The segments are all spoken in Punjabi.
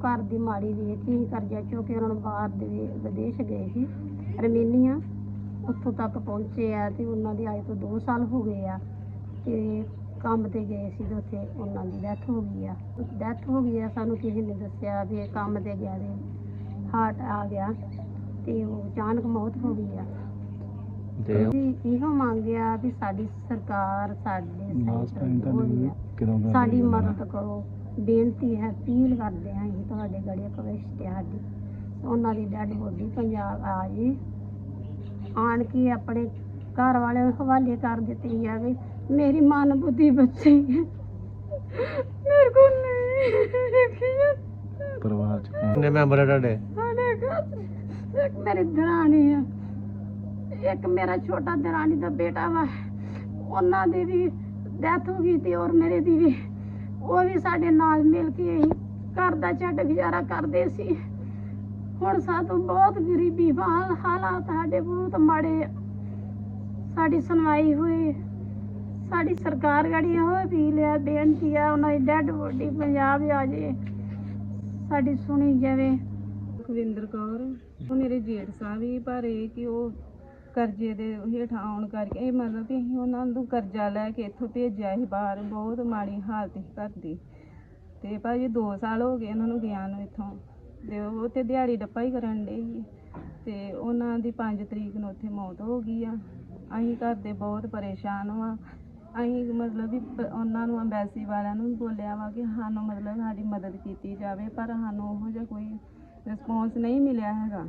ਕੇ ਹੀ ਕਰਜ਼ਾ ਚੁੱਕ ਕੇ ਉਹਨਾਂ ਨੂੰ ਬਾਹਰ ਦੇ ਵਿਦੇਸ਼ ਗਏ ਸੀ ਅਰਮੇਨੀਆ। ਉੱਥੋਂ ਤੱਕ ਪਹੁੰਚੇ ਆ ਤੇ ਉਹਨਾਂ ਦੀ ਅੱਜ ਤੋਂ 2 ਸਾਲ ਹੋ ਗਏ ਆ ਤੇ ਕੰਮ ਤੇ ਗਏ ਸੀ ਤੇ ਉੱਥੇ ਉਹਨਾਂ ਦੀ ਡੈਥ ਹੋ ਗਈ ਆ। ਡੈਥ ਹੋ ਗਈ ਆ ਸਾਨੂੰ ਕਿਸੇ ਨੇ ਦੱਸਿਆ ਵੀ ਇਹ ਕੰਮ ਤੇ ਗਿਆ ਤੇ ਹਾਰਟ ਆ ਗਿਆ ਤੇ ਉਹ ਅਚਾਨਕ ਮੌਤ ਹੋ ਗਈ ਆ। ਤੇ ਅਸੀਂ ਇਹੋ ਮੰਗਿਆ ਵੀ ਸਾਡੀ ਸਰਕਾਰ ਸਾਡੇ ਲਾਸਟ ਟਾਈਮ ਕਦੋਂ ਗੱਲ ਸਾਡੀ ਹੋਈ ਆ? ਮਦਦ ਕਰੋ। ਬੇਨਤੀ ਹੈ ਅਪੀਲ ਕਰਦੇ ਹਾਂ ਅਸੀਂ ਤੁਹਾਡੇ ਗੜੇ ਕਵਿਸ਼ਟ ਸਾਡੀ। ਉਹਨਾਂ ਦੀ ਡੈਡ ਬੋਡੀ ਪੰਜਾਬ ਆ ਜੀ ਆਣ ਕੇ ਆਪਣੇ ਘਰ ਵਾਲਿਆਂ ਨੂੰ ਹਵਾਲੇ ਕਰ ਦਿੱਤੀ ਜਾਵੇ। ਮੇਰੀ ਮਨ ਬੁੱਧੀ ਬੱਚੀ। ਹੈ ਮੇਰੇ ਕੋਲ ਨਹੀਂ। ਦੇਖੀ ਪਰਿਵਾਰ ਚ ਕੌਣ- ਕਿੰਨੇ ਮੈਂਬਰ ਆ ਤੁਹਾਡੇ? ਸਾਡੇ ਘਰ ਇੱਕ ਮੇਰੀ ਦਰਾਣੀ ਆ। ਇੱਕ ਮੇਰਾ ਛੋਟਾ ਦਰਾਣੀ ਦਾ ਬੇਟਾ ਵਾ। ਉਹਨਾਂ ਦੀ ਵੀ ਡੈਥ ਹੋ ਗਈ ਤੇ ਔਰ ਮੇਰੇ ਦੀ ਵੀ ਉਹ ਵੀ ਸਾਡੇ ਨਾਲ ਮਿਲ ਕੇ ਅਸੀਂ ਘਰ ਦਾ ਛੱਡ ਗੁਜ਼ਾਰਾ ਕਰਦੇ ਸੀ। ਹੁਣ ਸਾਤੋਂ ਬਹੁਤ ਗਰੀਬੀ ਹਾਲ, ਹਾਲਾਤ ਸਾਡੇ ਬਹੁਤ ਮਾੜੇ ਸਾਡੀ ਸੁਣਵਾਈ ਹੋਈ, ਸਾਡੀ ਸਰਕਾਰ ਗੜੀ ਇਹੋ ਅਪੀਲ ਆ, ਬੇਨਤੀ ਆ, ਉਹਨਾਂ ਦੀ ਡੈਡ ਬੋਡੀ ਪੰਜਾਬ ਆ ਜੇ। ਸਾਡੀ ਸੁਣੀ ਜਾਵੇ। ਕੁਲਵਿੰਦਰ ਕੌਰ, ਉਹ ਮੇਰੇ ਜੇਠ ਸਾਹਿਬ ਹੀ, ਪਰ ਇਹ ਕਿ ਉਹ ਕਰਜ਼ੇ ਦੇ ਹੇਠ ਆਉਣ ਕਰਕੇ ਇਹ ਮਤਲਬ ਵੀ ਅਸੀਂ ਉਹਨਾਂ ਨੂੰ ਕਰਜ਼ਾ ਲੈ ਕੇ ਇੱਥੋਂ ਭੇਜਿਆ ਸੀ ਬਾਹਰ, ਬਹੁਤ ਮਾੜੀ ਹਾਲਤ ਸੀ ਘਰ ਦੀ। ਤੇ ਭਾਜੀ 2 ਸਾਲ ਹੋ ਗਏ ਉਹਨਾਂ ਨੂੰ ਗਿਆ ਨੂੰ ਇੱਥੋਂ। ਤੇ ਉਹ ਤੇ ਦਿਹਾੜੀ ਡੱਪਾ ਹੀ ਕਰਨ ਡੇ ਸੀ। ਤੇ ਉਹਨਾਂ ਦੀ 5 ਤਰੀਕ ਨੂੰ ਉੱਥੇ ਮੌਤ ਹੋ ਗਈ ਆ। ਅਸੀਂ ਘਰ ਦੇ ਬਹੁਤ ਪਰੇਸ਼ਾਨ ਵਾਂ। ਅਸੀਂ ਮਤਲਬ ਵੀ ਉਹਨਾਂ ਨੂੰ ਅੰਬੈਸੀ ਵਾਲਿਆਂ ਨੂੰ ਵੀ ਬੋਲਿਆ ਵਾ ਕਿ ਸਾਨੂੰ ਮਤਲਬ ਸਾਡੀ ਮਦਦ ਕੀਤੀ ਜਾਵੇ, ਪਰ ਸਾਨੂੰ ਉਹੋ ਜਿਹਾ ਕੋਈ ਰਿਸਪੌਂਸ ਨਹੀਂ ਮਿਲਿਆ ਹੈਗਾ।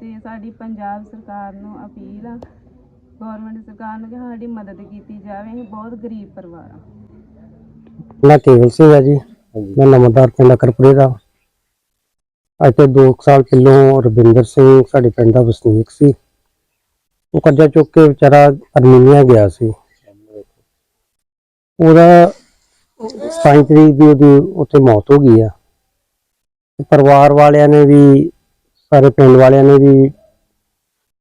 ਤੇ ਸਾਡੀ ਪੰਜਾਬ ਸਰਕਾਰ ਨੂੰ ਅਪੀਲ ਆ ਗਵਰਨਮੈਂਟ ਸਰਕਾਰ ਨੂੰ ਕਿ ਸਾਡੀ ਮਦਦ ਕੀਤੀ ਜਾਵੇ ਅਸੀਂ ਬਹੁਤ ਗਰੀਬ ਪਰਿਵਾਰ ਆ। ਮੈਂ ਕੇਵਲ ਸਿੰਘ ਆ ਜੀ ਮੈਂ ਨਮਦਾਰ ਪਿੰਡ ਅਕਰਪੁਰੇ ਦਾ। ਅੱਜ ਤੋਂ 2 ਸਾਲ ਪਹਿਲੋਂ ਰਵਿੰਦਰ ਸਿੰਘ ਸਾਡੇ ਪਿੰਡ ਦਾ ਵਸਨੀਕ ਸੀ। ਉਹ ਕਰਜ਼ਾ ਚੁੱਕ ਕੇ ਵਿਚਾਰਾ ਅਰਮੀਨੀਆ ਗਿਆ ਸੀ। ਉਹਦਾ 27 ਤਰੀਕ ਦੀ ਉਹਦੀ ਉੱਥੇ ਮੌਤ ਹੋ ਗਈ ਆ। ਪਰਿਵਾਰ ਵਾਲਿਆਂ ਨੇ ਵੀ ਸਾਰੇ ਪਿੰਡ ਵਾਲਿਆਂ ਨੇ ਵੀ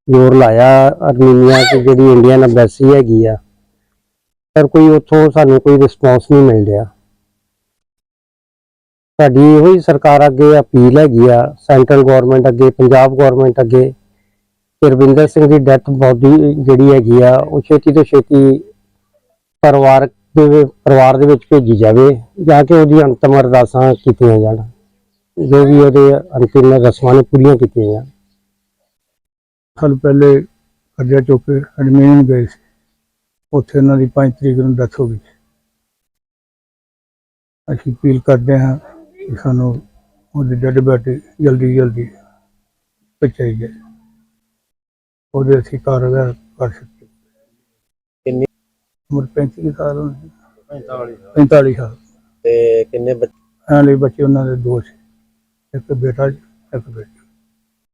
ਜ਼ੋਰ ਲਾਇਆ, ਅਰਮੀਨੀਆ 'ਚ ਜਿਹੜੀ ਇੰਡੀਅਨ ਐਮਬੈਸੀ ਹੈਗੀ ਆ। ਪਰ ਕੋਈ ਉੱਥੋਂ ਸਾਨੂੰ ਕੋਈ ਰਿਸਪੌਂਸ ਨਹੀਂ ਮਿਲ ਰਿਹਾ। ਸਾਡੀ ਇਹੋ ਹੀ ਸਰਕਾਰ ਅੱਗੇ ਅਪੀਲ ਹੈਗੀ ਆ, ਸੈਂਟਰਲ ਗਵਰਨਮੈਂਟ ਅੱਗੇ, ਪੰਜਾਬ ਗਵਰਨਮੈਂਟ ਅੱਗੇ। ਰਵਿੰਦਰ ਸਿੰਘ ਦੀ ਡੈਥ ਬੋਡੀ ਜਿਹੜੀ ਹੈਗੀ ਆ, ਉਹ ਛੇਤੀ ਤੋਂ ਛੇਤੀ ਪਰਿਵਾਰ ਦੇ ਪਰਿਵਾਰ ਦੇ ਵਿੱਚ ਭੇਜੀ ਜਾਵੇ, ਜਾਂ ਕਿ ਉਹਦੀ ਅੰਤਮ ਅਰਦਾਸਾਂ ਕੀਤੀਆਂ ਜਾਣ। ਜੋ ਵੀ ਉਹਦੇ ਅੰਤਿਮ ਰਸਮਾਂ ਨੇ ਪੂਰੀਆਂ ਕੀਤੀਆਂ। ਸਾਲ ਪਹਿਲੇ ਕਰਜ਼ਾ ਚੁੱਕ ਐਡਮਿਨ ਗਏ ਸੀ। ਉੱਥੇ ਉਹਨਾਂ ਦੀ 5 ਤਰੀਕ ਨੂੰ ਡੈਥ ਹੋ ਗਈ ਅਸੀਂ ਅਪੀਲ ਕਰਦੇ ਹਾਂ ਕਿ ਸਾਨੂੰ ਉਹਦੀ ਡੈਡ ਬੋਡੀ ਜਲਦੀ ਜਲਦੀ ਪਹੁੰਚਾਈ ਜਾਏ। ਉਹਦੇ ਅਸੀਂ ਕਾਰਵਾਈ ਕਰ ਸਕੀਏ। ਕਿੰਨੀ? ਉਮਰ 35 ਸਾਲ ਹੋਣੀ 45 45 ਸਾਲ। ਤੇ ਕਿੰਨੇ ਐਂ ਲਈ ਬੱਚੇ ਉਹਨਾਂ ਦੇ ਦੋ ਸੀ। ਇੱਕ ਬੇਟਾ ਇੱਕ ਬੇਟੀ।